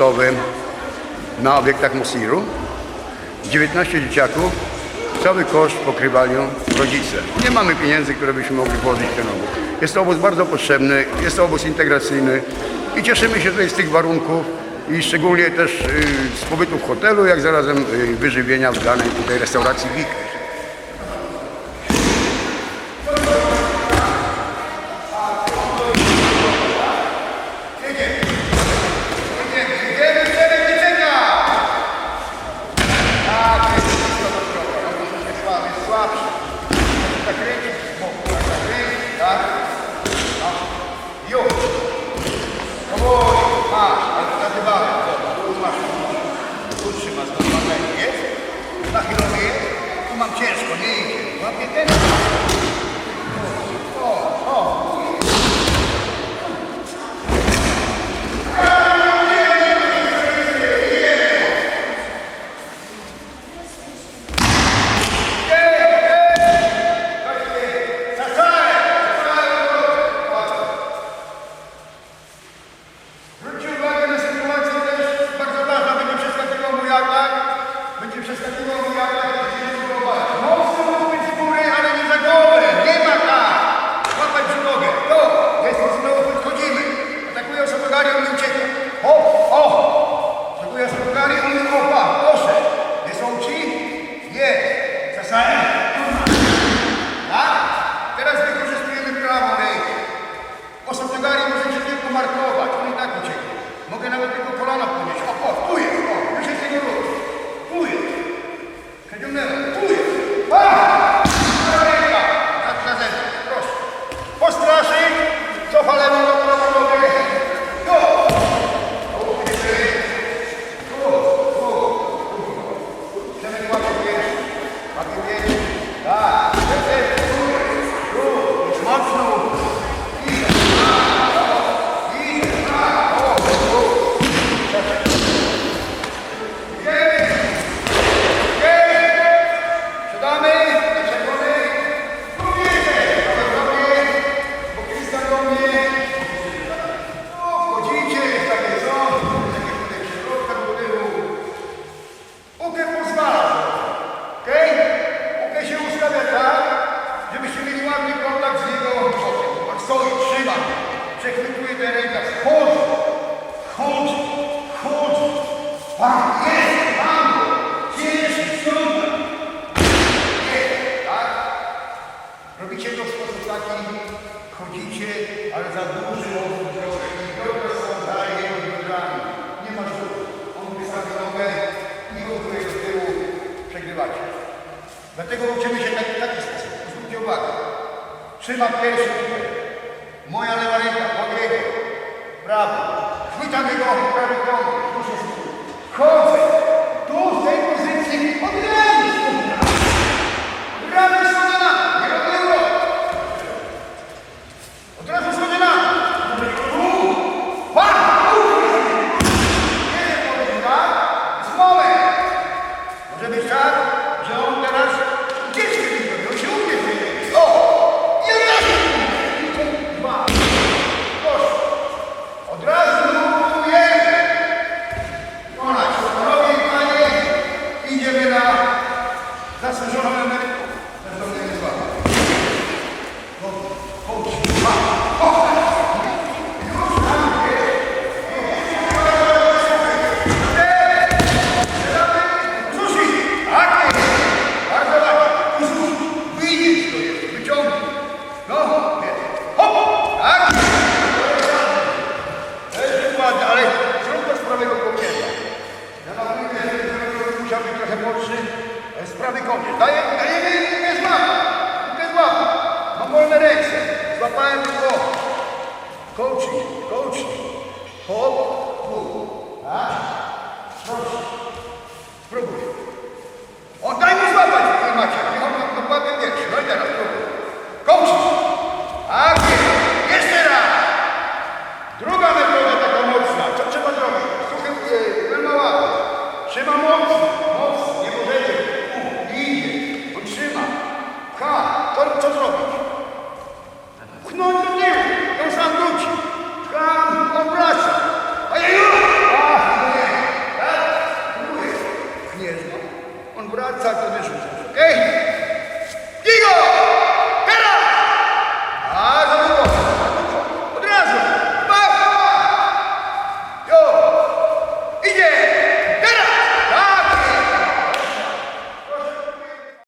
sportowy na obiektach Mosiru. 19 dzieciaków, cały koszt pokrywają rodzice. Nie mamy pieniędzy, które byśmy mogli włożyć w ten obóz. Jest to obóz bardzo potrzebny, jest to obóz integracyjny i cieszymy się tutaj z tych warunków i szczególnie też y, z pobytu w hotelu, jak zarazem y, wyżywienia w danej tutaj restauracji WIK. mam ciężko, nie idzie. Łapie ten. Ah. stoi, trzyma, przechwytuje ten rękaw, chodzi, chodzi, chodzi, tak, jest, mam go, jest, tak? Robicie to w sposób taki, chodzicie, ale za duży odwrót trochę, nie ma rzutu, on wystawia nogę i odwrócę do tyłu, przegrywacie. Dlatego uczymy się tak- w taki, taki sposób, zwróćcie uwagę, trzyma pierwszy, amigo, amigo. Jest prawy koniec. Daję, dajemy Lukę z łapy. Lukę z łapy. Mam wolne ręce. Złapałem go. Kołczy, kołczy. Hop, tu. A? Proszę. Spróbuj.